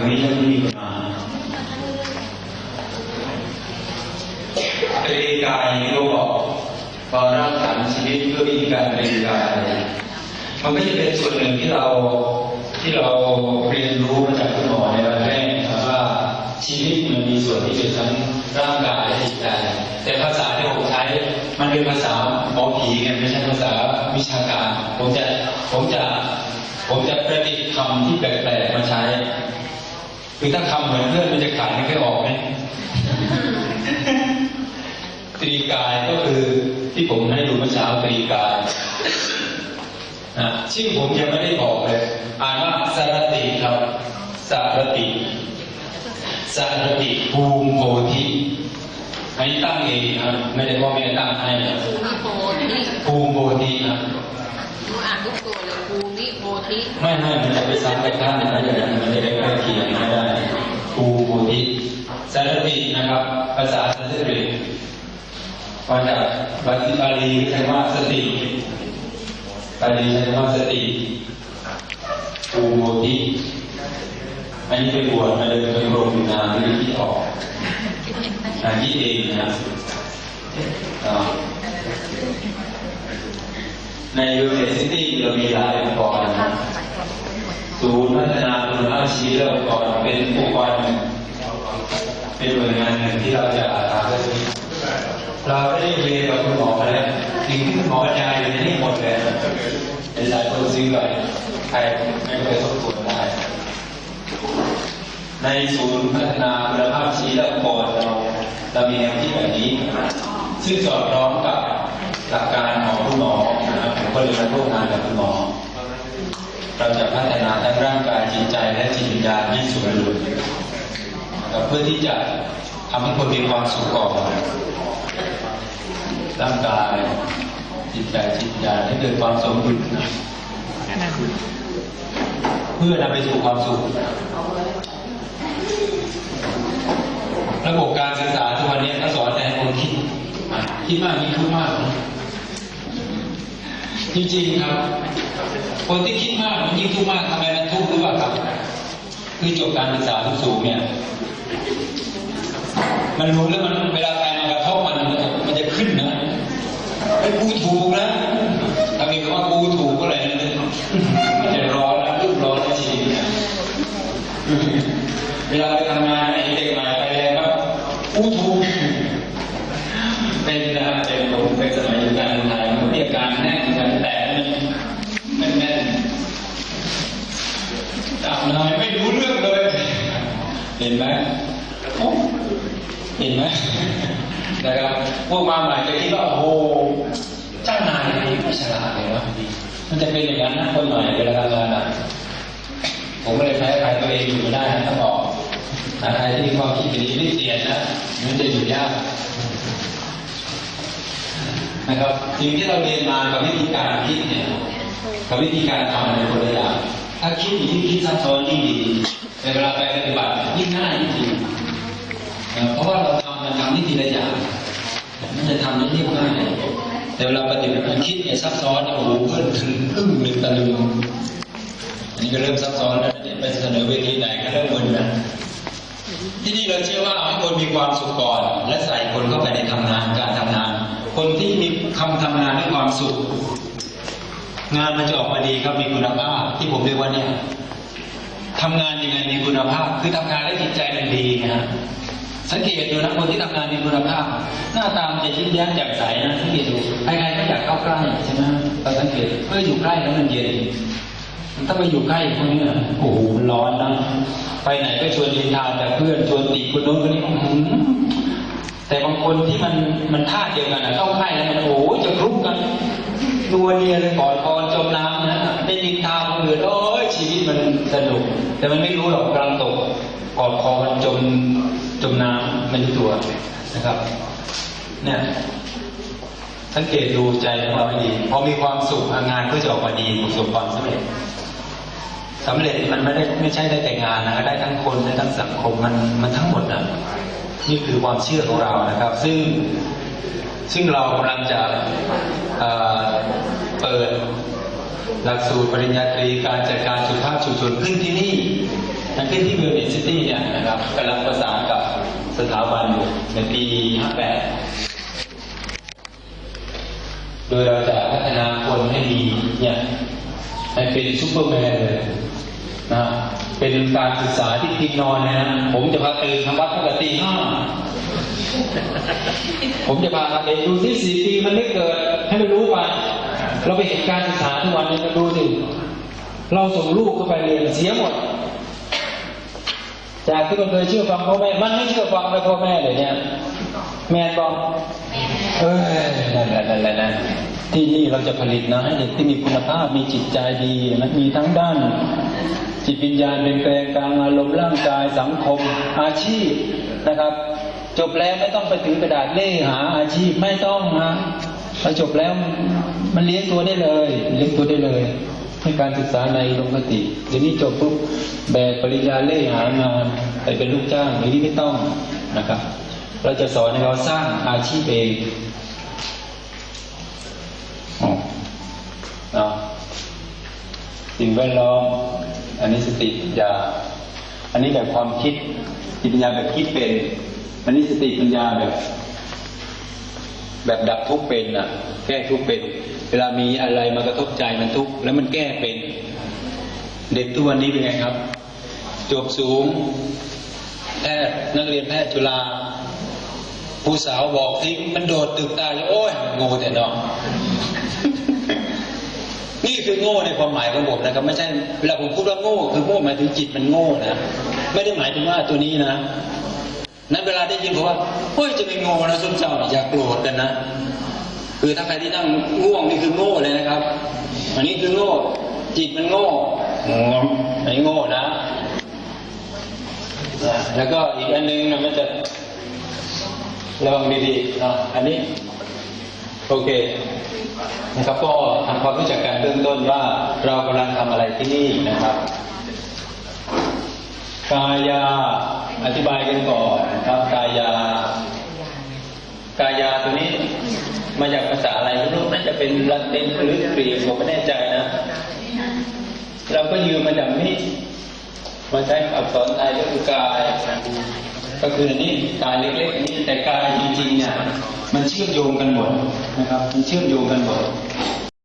รงนี้ยังไม่มีปัญหาตรีกายที่เราบอกพอร่างฐานชีวิตเพื่อวิธีการตรีกายมันก็จะเป็นส่วนหนึ่งที่เราที่เราเรียนรู้มาจากคุณหมอในวันแรกครับว่าชีวิตมันมีส่วนที่เป็นทั้งร่างกายและจิตใจแต่ภาษาที่ผมใช้มันเป็นภาษาหมอผีไงไม่ใช่ภาษาวิชาการ ผมจะผมจะผมจะประดิษฐ์คำที่แปลกๆมาใช้ คือถ้าคำเหมือนเพื่อนมันจะขายไม่ค่อยออกไหมตรีกายก็คือที่ผมให้ดูเมื่อเช้าตรีกายนะชื่อผมยังไม่ได้บอกเลย อ่านว่าสารติครับสารติสารติภูมิโพธิอันนี้ตั้งเองครับไม่ได้พ่อแม่ตั้งให้นะภูมิโพธิภูมิโพธิครับหนูอ่านทุกตัวเลยภูมิโพธิไม่ให้มันจะไปซ้ำไปข้ามนะอย่างนั้นมันจะได้ ภาษาสันสกฤตมาจากบาลีบาลีใช้ว่าสติบาลีใช้ว่าสติภูโพธิอันนี้ไปบวชมาเดินเป็นรงอยู่นานที่คิดออกอ่านคิดเองนะในยูเวอร์ซิตี้เรามีหลายองค์กรนะศูนย์พัฒนาคุณภาพชีวิตและองค์กรเป็นองค์กร เป็นหน่วยงานหนึ่งที่เราจะทำเรื่องนี้เราได้เรียนกับคุณหมอมาแล้วสิ่งที่คุณหมอบรรยายอยู่ในนี้หมดเลยเป็นหลายคนซื้อไปใครไม่เคยทบทวนได้ ในศูนย์พัฒนาคุณภาพชีวิตและองค์กรเราเรามีแนวคิดแบบนี้ ซึ่งสอดคล้องกับหลักการของคุณหมอนะครับผมก็เลยมาร่วมงานกับคุณหมอเราจะพัฒนาทั้งร่างกายจิตใจและจิตวิญญาณให้สมดุลนะครับ เพื่อที่จะทำให้คนมีความสุขก่อนร่างกายจิตใจจิตวิญญาณให้เกิดความสมดุลนะเพื่อนำไปสู่ความสุข ระบบการศึกษาทุกวันนี้ก็สอนแต่คนคิดคิดมากมีทุกมาก จริงๆครับ คนที่คิดมากมันยิ่งทุกข์มากทำไมมันทุกข์หรือเปล่าครับ คือจบการศึกษาสูงเนี่ย มันรู้แล้วมันเวลาใครมากระทบมันมันจะขึ้นนะไอ้กูถูกนะถ้ามีคำว่ากูถูกก็อะไรนั่นเลยมันจะร้อนนะรุ่มร้อนในชีวิตเนี่เวลาไปทำงานไอ้เด็กใหม่ไปแล้วครับกูถูกเป็นนะเป็นผมเป็นสมัยอยู่การไทยมันเรียกการแน่นกันแต่มันแน่นๆจับหน่อยไม่รู้เรื่อย นไหมเห็นไหมนะครับพวกมาใหม่จะคิดว่าโอ้โหเจ้านายนี่ไม่ฉลาดเลยวะมันจะเป็นอย่างนั้นนะคนใหม่เวลาทำงานอะผมก็เลยแพ้ใครตัวเองอยู่ไม่ได้นะต้องบอกถ้าใครที่มีความคิดอย่างนี้ไม่เปลี่ยนนะมันจะอยู่ยากนะครับสิ่งที่เราเรียนมากับวิธีการคิดเนี่ยกับวิธีการทำในคนละอย่างถ้าคิดอยิ่งคิดซับซ้อนยิ่งดี แต่เวลาไปปฏิบัติยิ่งง่ายยิ่งดีเพราะว่าเราทำมันทำนี่ทีละอย่างมันจะทำได้เรียบง่ายแต่เวลาปฏิบัติมันคิดเนี่ยซับซ้อนโอ้โหเพิ่มถึงครึ่งหนึ่งตะลึงอันนี้ก็เริ่มซับซ้อนแล้วเนี่ยไปเสนอเวทีไหนก็เริ่มมึนนะที่นี่เราเชื่อว่าเอาให้คนมีความสุขก่อน และใส่คนเข้าไปในทำงานการทำงาน คนที่มีคำทำงานด้วยความสุข งานมันจะออกมาดีครับมีคุณภาพที่ผมเรียกว่าเนี่ย ทำงานยังไงมีคุณภาพ คือทำงานแล้จิตใจมันดีนะฮะสังเกตดูนะคนที่ทำงานมีคุณภาพ หน้าตามจะยิ้มแย้มแจ่มใสนะสังเกตดูใครๆก็อยากเข้าใกล้ใช่ไหมเราสังเกตเมื่ออยู่ใกล้แล้วมันเย็นถ้าไปอยู่ใกล้พวกนี้นะโอ้โหมันร้อนนะไปไหนก็ชวนดินทาแต่เพื่อนชวนติคนโน้นคนนี้อื้อหือแต่บางคนที่มันมันท่าเดียวกันนะเข้าใกล้แล้วมันโอ้จะคลุกกันนัวเนียเลยกอดคอจมน้ำนะได้ดินทาคนอื่นโอ้ยชีวิตมันสนุก แต่มันไม่รู้หรอกกำลังตกกอดคอมันจมจมน้ำไม่รู้ตัวนะครับ เนี่ยสังเกตดูใจของเราให้ดีพอมีความสุขงานก็จะออกมาดีประสบความสำเร็จสำเร็จมันไม่ได้ไม่ใช่ได้แต่งานนะได้ทั้งคนได้ทั้งสังคมมันมันทั้งหมดนะนี่คือความเชื่อของเรานะครับ ซึ่งซึ่งเรากำลังจะเออเปิด หลักสูตรปริญญาตรีการจัดการสุขภาพชุมชนขึ้นที่นี่นขึ้นที่เวลเนซิตี้เนี่ยนะครับกำลังประสานกับสถาบันอยู่ในปี 58 โดยเราจะพัฒนาคนให้ดีเนี่ยให้เป็นซูเปอร์แมนเลยนะเป็นการศึกษาที่ทิ้งนอนนะ ผมจะพาตื่นทำวัดตั้งแต่ตีห้าผมจะพาเด็กดูที่สี่ปีมันไม่เกิดให้มันรู้ไป เราไปเห็นการศึกษาทุกวันนี้มันดูสิเราส่งลูกเข้าไปเรียนเสียหมด จากที่มันเคยเชื่อฟังพ่อแม่ มันไม่เชื่อฟังเลยพ่อแม่เลยเนี่ยแม่บอกเออนั่นแหละนั่นแหละนะที่นี่เราจะผลิตนะให้เด็กที่มีคุณภาพมีจิตใจดีนะมีทั้งด้าน จิตวิญญาณเป็นแปลงกลางอารมณ์ร่างกายสังคมอาชีพนะครับ จบแล้วไม่ต้องไปถึงกระดาษเล่หาอาชีพไม่ต้องนะพอจบแล้ว มันเลี้ยงตัวได้เลยเลี้ยงตัวได้เลยให้การศึกษาในลงคติเดี๋ยวนี้จบปุ๊บแบกปริญญาเล่หางานไปเป็นลูกจ้างอย่างนี้ไม่ต้องนะครับ เราจะสอนให้เขาสร้างอาชีพเองอ๋อเนาะสิ่งแวดล้อมอันนี้สติปัญญา อันนี้แบบความคิดจิตปัญญาแบบคิดเป็น อันนี้สติปัญญาแบบ แบบดับทุกเป็นอะ แก้ทุกเป็น เวลามีอะไรมากระทบใจมันทุกข์แล้วมันแก้เป็น เด็กทุกวันนี้เป็นไงครับ จบสูง แพทย์นักเรียนแพทย์จุฬาผู้สาวบอกทิ้งมันโดดตึกตายเลยโอ้ยโง่แต่น้องนี่คือโง่ในความหมายของผมนะครับ ไม่ใช่เวลาผมพูดว่าโง่คือโง่หมายถึงจิตมันโง่นะไม่ได้หมายถึงว่าตัวนี้นะนั้นเวลาได้ยินผมว่าเฮ้ยจะไม่โง่นะส้นเจ้าอย่าโกรธกันนะ คือถ้าใครที่นั่งง่วงนี่คือโง่เลยนะครับ อันนี้คือโง่ จิตมันโง่งงอันนี้โง่นะ แล้วก็อีกอันนึงนะมันจะระวังดีๆนะอันนี้ โอเคนะครับก็ทำความรู้จักกันเบื้องต้นว่าเรากำลังทำอะไรที่นี่นะครับกายาอธิบายกันก่อนนะครับกายากายาตัวนี้ มาจากภาษาอะไรไม่รู้น่าจะเป็นละตินหรือกรีกผมไม่แน่ใจนะ เราก็ยืมมาจากนี้มาใช้อักษรไทยก็คือกายก็คืออันนี้กายเล็กๆนนี้แต่กายจริงๆเนี่ยมันเชื่อมโยงกันหมดนะครับ มันเชื่อมโยงกันหมด